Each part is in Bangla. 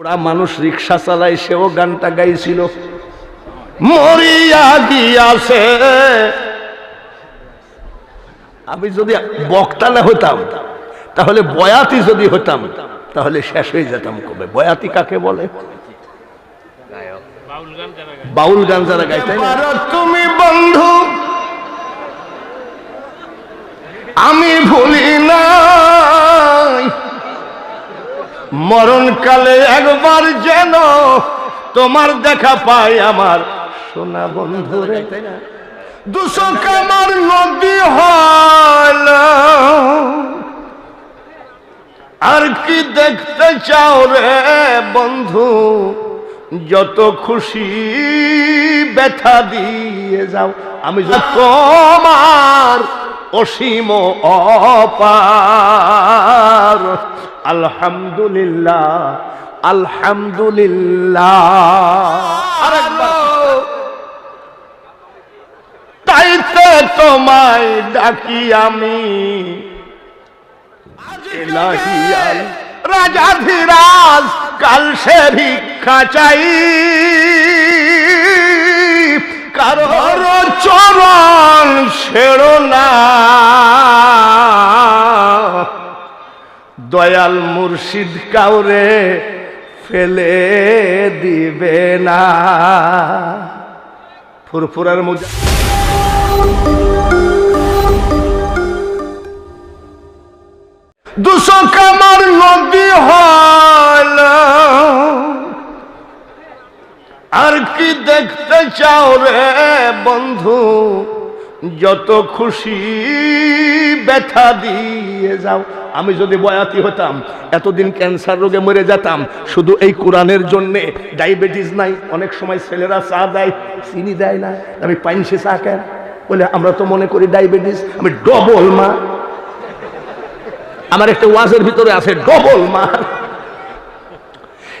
ওরা মানুষ রিক্সা চালায় সেও গানটা গাইছিল। মরিয়া গিয়াছে। আমি যদি বক্তা না হতাম তাহলে বয়াতি যদি হতাম তাহলে শেষ হয়ে যেতাম কবে? বয়াতি কাকে বলে? বাউল গান যারা গাইতাম তুমি বন্ধু মরণকালে একবার যেন তোমার দেখা পাই আমার সোনা বন্ধু রে। দুশো কামার নদী হল। আর কি দেখতে চাও রে বন্ধু? যত খুশি ব্যথা দিয়ে যাও। আমি যত তোমার অসীম অপার। আলহামদুলিল্লাহ আলহামদুলিল্লাহ। তাইতে তোমায় ডাকি আমি। রাজাধিরাজ কাল সে ভিক্ষা চাই। কারোর চরণ ছেড়ো না। দয়াল মুর্শিদ কাউরে ফেলে দিবে না। ফুরফুরার মধ্যে দুশো কামার নদী হল। আর কি দেখতে চাও রে বন্ধু? যত খুশি ব্যথা দিয়ে যাও। আমি যদি বয়াতি হতাম, এতদিন ক্যান্সার রোগে মরে যেতাম, শুধু এই কোরআনের জন্যে ডায়াবেটিস নাই, অনেক সময় ছেলেরা চা দেয়, চিনি দেয় না, আমি পাইনসে চা কেন বলে, আমরা তো মনে করি ডায়াবেটিস, আমি ডবল মা। আমার একটা ওয়াজের ভিতরে আছে ডবল মার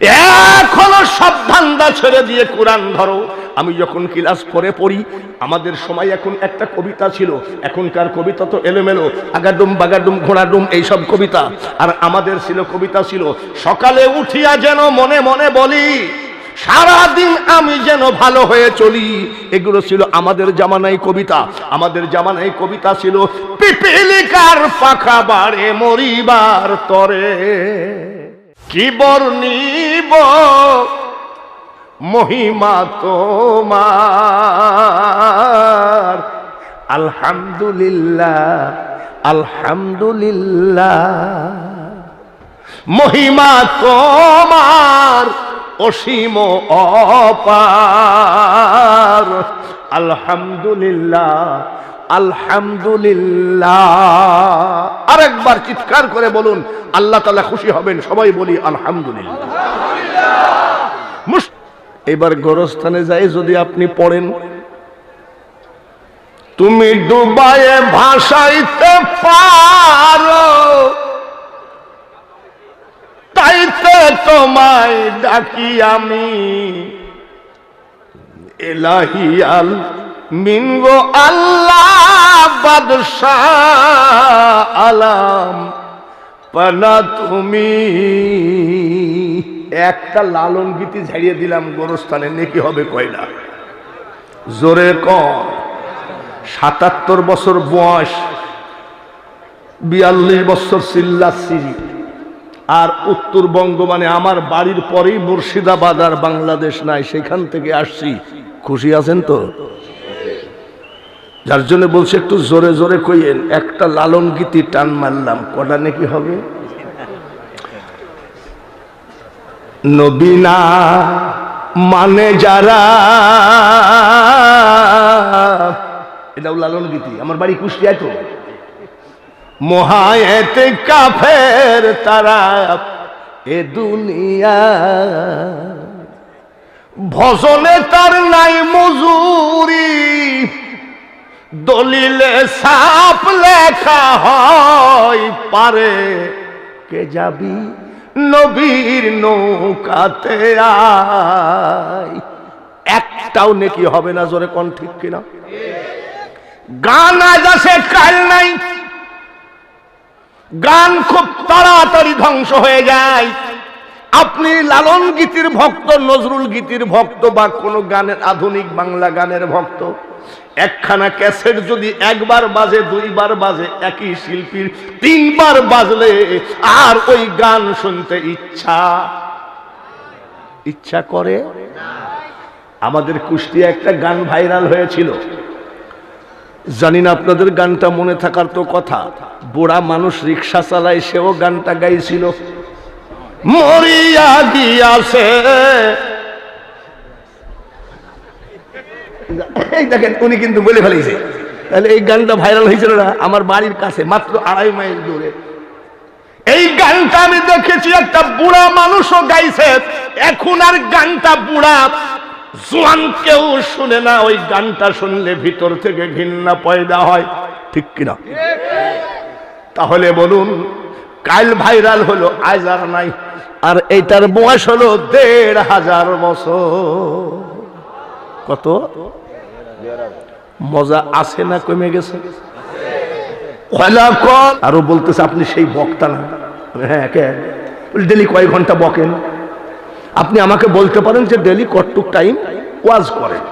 এখনও সব ধান্দা ছেড়ে দিয়ে কোরআন ধরো। আমি যখন ক্লাস পরে পড়ি, আমাদের সময় এখন একটা কবিতা ছিল। এখনকার কবিতা তো এলোমেলো আগাডুম বাগাডুম ঘোড়াডুম এইসব কবিতা। আর আমাদের ছিল কবিতা ছিল, সকালে উঠিয়া যেন মনে মনে বলি, সারাদিন আমি যেন ভালো হয়ে চলি। এগুলো ছিল আমাদের জামানায় কবিতা। আমাদের জামানায় কবিতা ছিল, পিপিলিকার পাখা বাড়ে মরিবার তরে। কি বর্ণিব মহিমা তোমার। আলহামদুলিল্লাহ আলহামদুলিল্লাহ। মহিমা তোমার অসীম অপার। আলহামদুলিল্লাহ আলহামদুলিল্লাহ। আরেকবার চিৎকার করে বলুন, আল্লাহ তালা খুশি হবেন, সবাই বলি আলহামদুলিল্লাহ। এবার গোরস্থানে যাই, যদি আপনি পড়েন। তুমি ডুবায়ে ভাসাইতে পারো। তাইতে তোমায় ডাকি আমি। এলাহিয়াল মিনগো আল্লাহ। আলাম, পানা তুমি। একটা লালন গীতি ঝাড়িয়ে দিলাম গোরস্থানে, নেকি হবে কয়লা। জোরে কম সাতাত্তর বছর বয়স, বিয়াল্লিশ বছর সিরি আর উত্তরবঙ্গ মানে আমার বাড়ির পরেই মুর্শিদাবাদ আর বাংলাদেশ নাই, সেখান থেকে আসছি। খুশি আছেন তো? যার জন্য বলছে, একটু জোরে জোরে কইয়েন, একটা লালন গীতি টান মারলাম, কটা নাকি হবে? নবীনা মানে যারা, এটাও লালন গীতি, আমার বাড়ি কুষ্টিয়ায় তো। মহায়েতে কাফের তারা, এ দুনিয়া ভজনে তার নাই মজুরি। দলিলে সাপ লেখা হয় পারে। কে যাবি নবীর নৌকাতে একটাও নেকি হবে না জোরে কোন ঠিক কিনা? গান আজ আসে, কাল নাই। গান খুব তাড়াতাড়ি ধ্বংস হয়ে যায়। আপনি লালন গীতির ভক্ত, নজরুল গীতির ভক্ত বা কোনো গানের আধুনিক বাংলা গানের ভক্ত, একখানা ক্যাসেট যদি একবার বাজে, দুইবার বাজে, একই শিল্পীর তিনবার বাজলে আর ওই গান শুনতে ইচ্ছা? ইচ্ছা করে? আমাদের কুষ্টিয়া একটা গান ভাইরাল হয়েছিল। জানি না আপনাদের গানটা মনে থাকার তো কথা। বুড়া মানুষ রিক্সা চালায়, সেও গানটা গাইছিল। মরিয়া গিয়াছে। এই দেখেন উনি কিন্তু বলে ফেলেছে। তাহলে এই গানটা ভাইরাল হয়েছিল না? আমার বাড়ির কাছে মাত্র আড়াই মাইল দূরে। এই গানটা আমি দেখেছি একটা বুড়া মানুষও গাইছে। এখন আর গানটা বুড়া। জোয়ান কেউ শুনে না ওই গানটা শুনলে ভিতর থেকে ঘৃণা পয়দা হয়। ঠিক কিনা? তাহলে বলুন কাল ভাইরাল হলো আজ আর নাই। আর এইটার বয়স হলো দেড় হাজার বছর। কত? মজা আছে না কমে গেছে? আরও বলতেছে, আপনি সেই বক্তা না। হ্যাঁ কে? ডেলি কয় ঘণ্টা বকেন। আপনি আমাকে বলতে পারেন যে ডেলি কটটুক টাইম ওয়াজ করেন?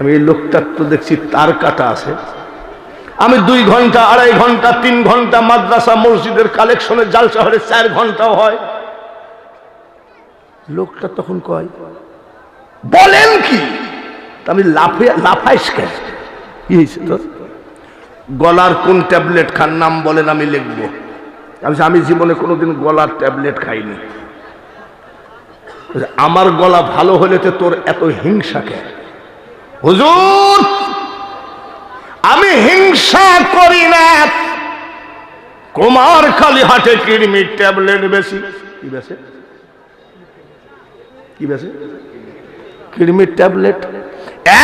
আমি এই লোকটার তো দেখছি তার কাটা আছে। আমি দুই ঘণ্টা, আড়াই ঘণ্টা, তিন ঘণ্টা মাদ্রাসা মসজিদের কালেকশনের জাল শহরে চার ঘন্টাও হয়। লোকটা তখন কয়, বলেন কি? আমি লাফে, লাফাইস কেন? কি তোর? গলার কোন ট্যাবলেট খান, নাম বলেন, আমি লিখব। আমি আমি জীবনে কোনোদিন গলার ট্যাবলেট খাইনি। আমার গলা ভালো হলে তো তোর এত হিংসা কেন? হুজুর, আমি হিংসা করি না। কুমার খালি হাটে কিডমির ট্যাবলেট বেশি। কি বেশি? কি বেশি? কিডমির ট্যাবলেট?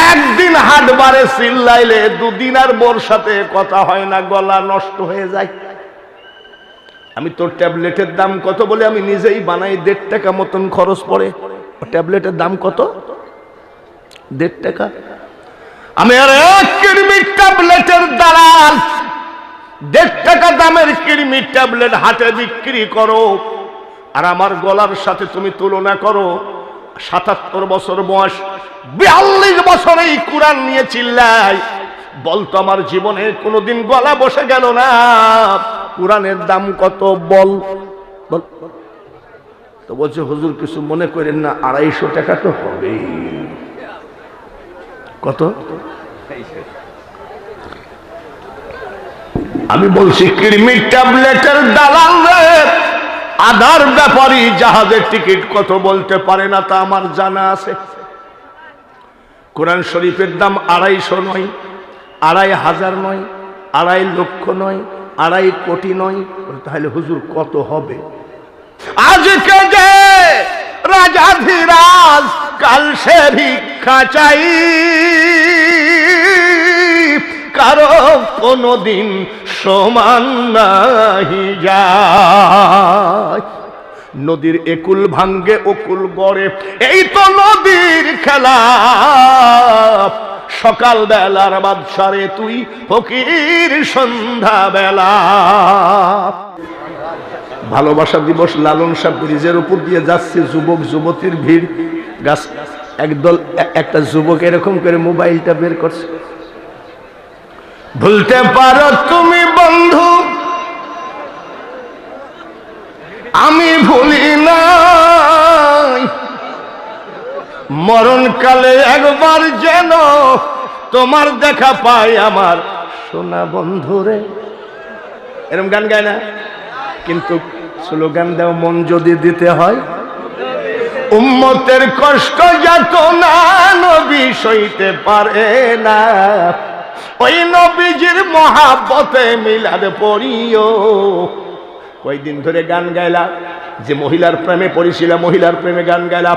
একদিন হাটবারে চিল্লাইলে দুদিন আর বোর সাথে কথা হয় না, গলা নষ্ট হয়ে যায়। আমি তোর ট্যাবলেটের দাম কত বলে আমি নিজেই বানাই, দেড় টাকা মতন খরচ পড়ে। ট্যাবলেটের দাম কত? দেড় টাকা? আমি আর এক কিডমির ট্যাবলেটের দালাল। দেড় টাকা দামের কিডমির ট্যাবলেট হাটে বিক্রি করো। আর আমার গলার সাথে তুমি তুলনা করো। সাতাত্তর বছর বয়স, বিয়াল্লিশ বছর এই কোরআন নিয়ে চিল্লাই বলতো আমার জীবনে কোনোদিন গলা বসে গেল না। কোরআনের দাম কত? বল। বল। তো বলছে, হুজুর, কিছু মনে করেন না, আড়াইশো টাকা তো হবেই। কত? আমি বলছি কিডমির ট্যাবলেটের দালাল আধার ব্যাপারী জাহাজের টিকিট কত বলতে পারে না তা আমার জানা আছে। কোরআন শরীফের দাম আড়াইশো নয়, আড়াই হাজার নয়, আড়াই লক্ষ নয়, আড়াই কোটি নয়। তাহলে হুজুর, কত হবে? আজকে যে রাজাধিরাজ কাল সে ভিক্ষা চাই। কারও কোনদিন সমান নাহি যায়। নদীর একুল ভাঙ্গে, অকুল গড়ে, এই তো নদীর খেলা। সকাল বেলার বাদশারে তুই ফকির সন্ধ্যা বেলা ভালোবাসা দিবস লালন সাহ ব্রিজের উপর দিয়ে যাচ্ছে যুবক, যুবতীর ভিড়। গাছ, একদল একটা যুবক এরকম করে মোবাইলটা বের করছে। ভুলতে পারো তুমি বন্ধু, আমি ভুলি নাই। মরণকালে একবার যেন তোমার দেখা পাই আমার সোনা বন্ধুরে এরম গান গায় না? কিন্তু স্লোগান দেওয়া মন যদি দিতে হয় উম্মতের কষ্ট যত না নবী সইতে পারে না। ওই নবীজির মহাব্বতে মিলাদ পড়িও। কয়দিন ধরে গান গাইলা যে মহিলার প্রেমে পড়েছিল, মহিলার প্রেমে গান গাইলা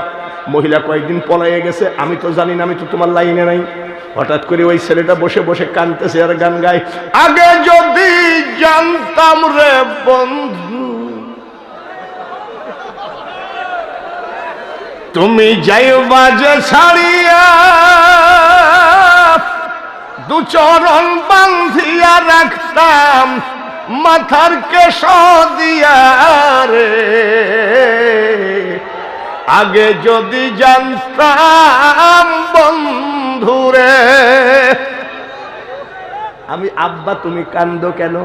মহিলা কয়েকদিন পলাইয়ে গেছে, আমি তো জানি না, আমি তো তোমার লাইনে নাই। হঠাৎ করে ওই ছেলেটা বসে বসে কানতেছে আর গান গায়। আগে যদি জানতাম রে বন্ধু তুমি যাই বাজে ছাড়িয়া দু চরণ বান্ধিয়া রাখতাম, মাথার কেশ দিয়া রে। আগে যদি জানতাম বন্ধুরে, আমি আব্বা তুমি কান্দ কেন?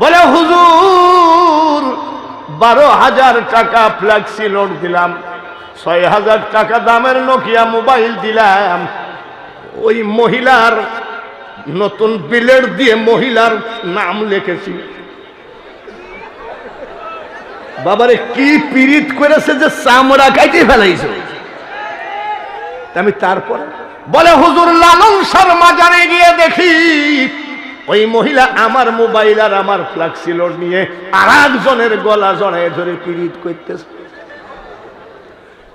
বলে, হুজুর, বারো হাজার টাকা ফ্ল্যাক্সি লোড দিলাম। ছয় হাজার টাকা দামের নোকিয়া মোবাইল দিলাম। ওই মহিলার নতুন বিলের দিয়ে মহিলার নাম লিখেছি। বাবারে, কি পীড়িত করেছে যে চামড়া কাইতে ফেলাইছে। আমি তারপর বলে, হুজুর লালন শর্মা জানে গিয়ে দেখি, ওই মহিলা আমার মোবাইল আর আমার ফ্লাক্সিলোর নিয়ে আর একজনের গলা জড়ায় ধরে পীড়িত করতেছে।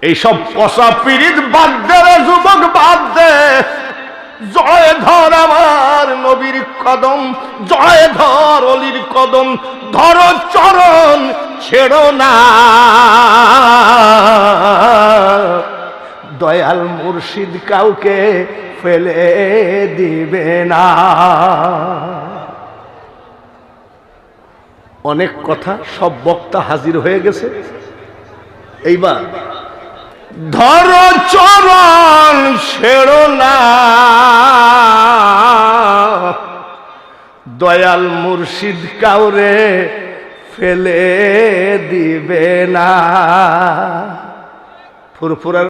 এইসব কষা পীড়িত বাদ দে যুবক, বাদ দে। জয় ধর আমার নবীর কদম, জয় ধর অলির কদম, ধর চরণ, ছেড়ো না। দয়াল মুর্শিদ কাউকে ফেলে দিবে না। অনেক কথা সব বক্তা হাজির হয়ে গেছে। এইবার ধর চরণ ছেড়ো না। দয়াল মুর্শিদ কাউরে ফেলে দিবে না। ফুরফুরার